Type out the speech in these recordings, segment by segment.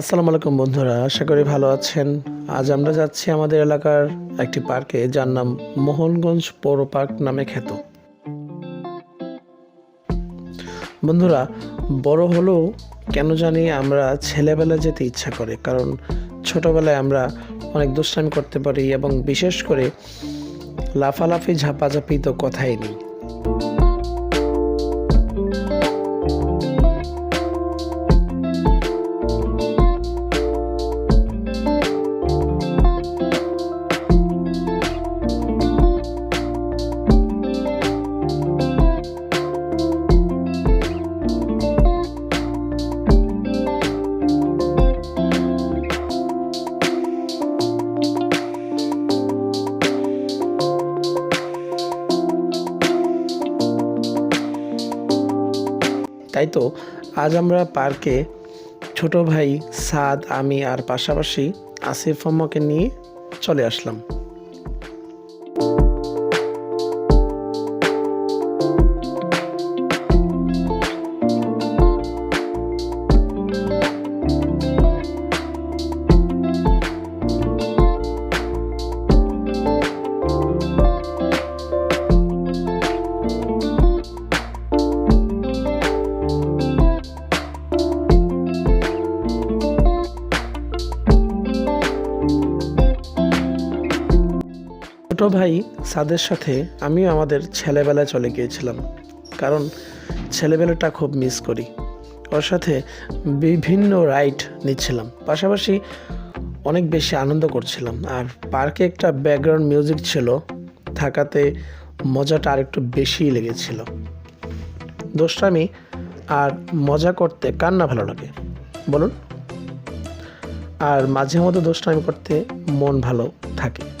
আসসালামু আলাইকুম বন্ধুরা, আশা করি ভালো আছেন। আজ আমরা যাচ্ছি আমাদের এলাকার একটি পার্কে, যার নাম মোহনগঞ্জ পৌর পার্ক নামে খ্যাত। বন্ধুরা, বড় হলেও কেন জানি আমরা ছেলেবেলা যেতে ইচ্ছা করে, কারণ ছোটবেলায় আমরা অনেক দুষ্টামি করতে পারি এবং বিশেষ করে লাফালাফি, ঝাপাঝাপি তো কথাই নেই। তাই তো? আজ আমরা পার্কে ছোট ভাই সাদ, আমি আর পাশাপাশি আসিফ আম্মাকে নিয়ে চলে আসলাম। ছোট ভাই সাদের সাথে আমিও আমাদের ছেলেবেলায় চলে গিয়েছিলাম। কারণ ছেলেবেলাটা খুব মিস করি। ওর সাথে বিভিন্ন রাইড নিচ্ছিলাম। পাশাপাশি অনেক বেশি আনন্দ করছিলাম। আর পার্কে একটা ব্যাকগ্রাউন্ড মিউজিক ছিল, থাকাতে মজাটা আরেকটু বেশিই লেগেছিল। দোষটামি আর মজা করতে কার না ভালো লাগে? বলুন। আর মাঝে মধ্যে দোষটামি করতে মন ভালো থাকে।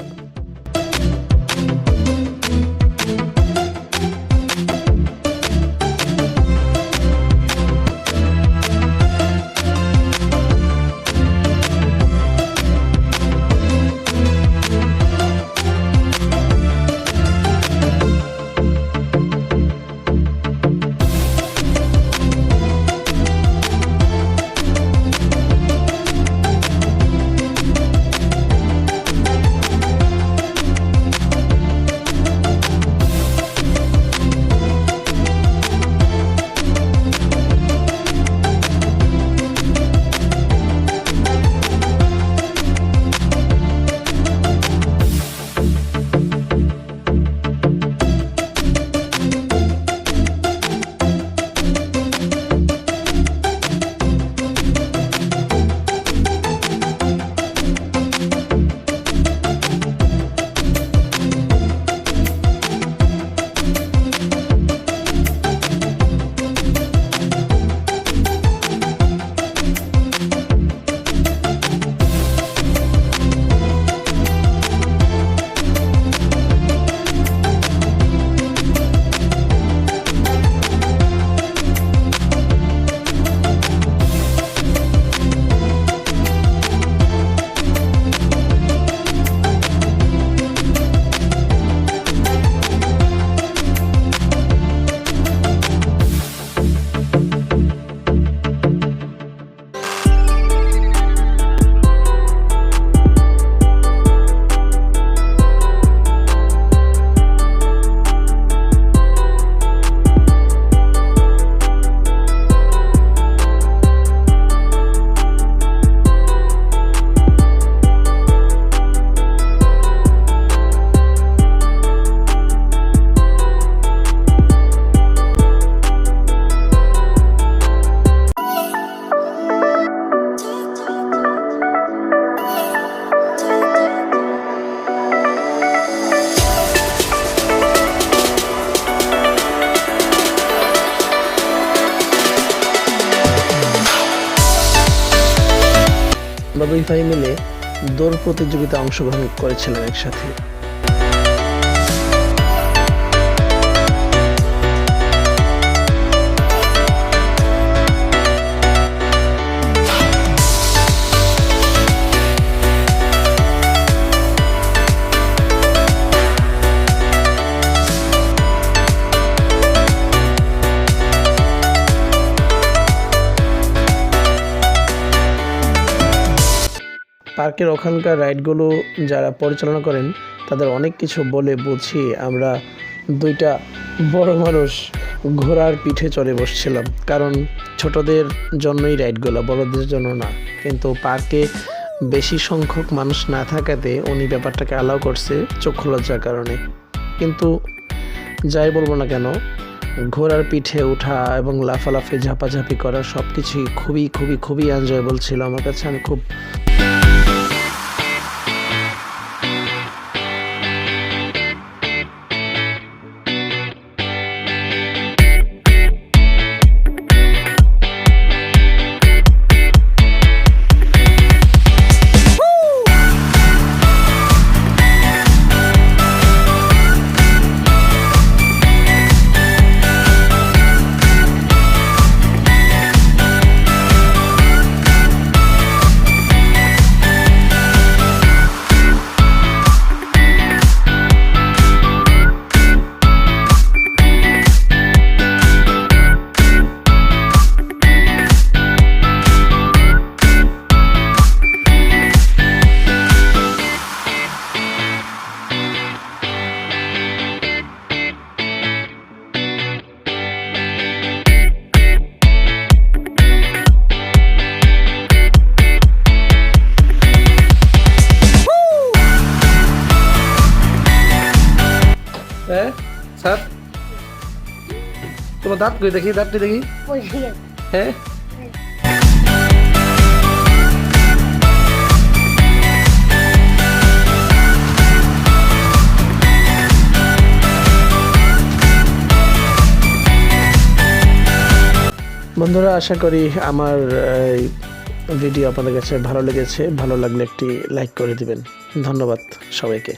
আমরা দুই ভাই মিলে দৌড় প্রতিযোগিতায় অংশগ্রহণ করেছিলাম একসাথে। পার্কের ওখানকার রাইডগুলো যারা পরিচালনা করেন, তাদের অনেক কিছু বলে বুঝিয়ে আমরা দুইটা বড় মানুষ ঘোড়ার পিঠে চড়ে বসছিলাম। কারণ ছোটদের জন্যই রাইডগুলো, বড়দের জন্য না। কিন্তু পার্কে বেশি সংখ্যক মানুষ না থাকাতে উনি ব্যাপারটাকে অ্যালাউ করছে চক্ষু লজ্জার কারণে। কিন্তু যাই বলব না কেন, ঘোড়ার পিঠে ওঠা এবং লাফালাফি, ঝাপাঝাপি করা সব কিছুই খুবই খুবই খুবই এনজয়েবল ছিল। আমার কাছে আমি খুব দাঁত কই দেখি দাঁতটি দেখি। হ্যাঁ? বন্ধুরা আশা করি আমার এই ভিডিও আপনাদের কাছে ভালো লেগেছে। ভালো লাগলে একটি লাইক করে দিবেন। ধন্যবাদ সবাইকে।